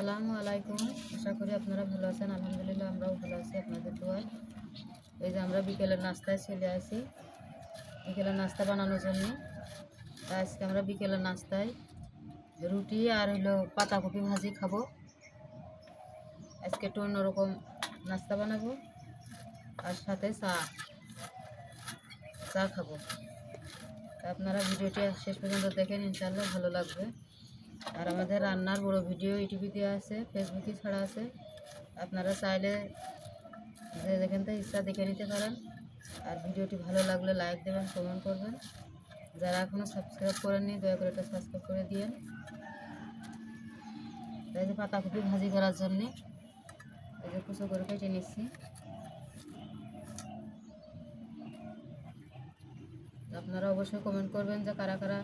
আসসালামু আলাইকুম। আশা করি আপনারা ভালো আছেন। আলহামদুলিল্লাহ আমরাও ভালো আছি আপনাদের দোয়ায়। এই যে আমরা বিকেলের নাস্তায় চলে আসি। বিকেলের নাস্তা বানানোর জন্য। তা আজকে আমরা বিকেলের নাস্তায় রুটি আর হলো পাতাকপি ভাজি খাব। আজকে একটু অন্যরকম নাস্তা বানাবো। আর সাথে চা। চা খাব। আপনারা ভিডিওটি শেষ পর্যন্ত দেখেন ইনশাল্লাহ ভালো লাগবে। আর আমাদের রান্নার বড় ভিডিও ইউটিউবে আছে ফেসবুকে ছাড়া আছে। আপনারা চাইলে যে যেখান থেকে ইচ্ছা দেখে নিতে পারেন। আর ভিডিওটি ভালো লাগলে লাইক দেবেন কমেন্ট করবেন। যারা এখনও সাবস্ক্রাইব করেননি, দয়া করে এটা সাবস্ক্রাইব করে দিয়েন। তাই যে পাতাকপি ভাজি করার জন্যে, এই যে কুচো করে কেটে নিচ্ছি। আপনারা অবশ্যই কমেন্ট করবেন যে কারা কারা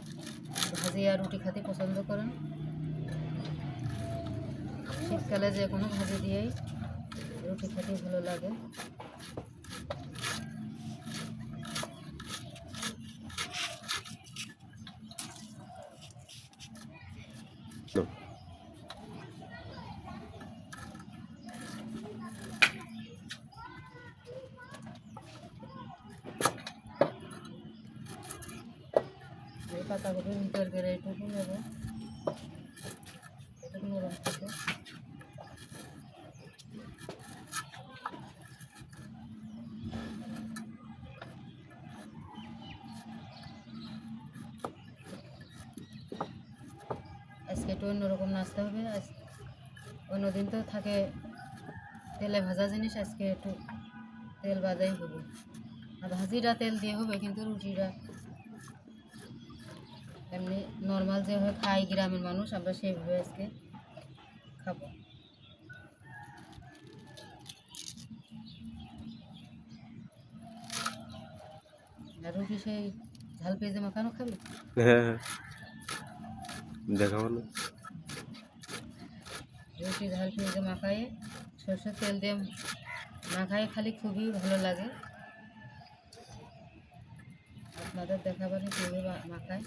ভাজি আর রুটি খেতে পছন্দ করেন। শীতকালে যে কোনো ভাজি দিয়েই রুটি খেতে ভালো লাগে। এই পাতাকপির ভিতর করে এইটুকু নেব। এটুকু আজকে একটু অন্যরকম নাচতে হবে। অন্যদিন তো থাকে তেলে ভাজা জিনিস, আজকে একটু তেল ভাজাই হবে। আর ভাজিটা তেল দিয়ে হবে, কিন্তু রুটিটা এমনি নর্মাল যেভাবে খাই গ্রামের মানুষ আমরা সেইভাবে আজকে খাব। রুটি সেই ঝাল পেঁয়াজে মাখানো খাবি? হ্যাঁ দেখাবো না। রুটি ঝাল পেঁয়াজে মাখায়ে সরষের তেল দিয়ে মাখায়ে খালি খুবই ভালো লাগে। আপনাদের দেখাবারই কীভাবে মাখায়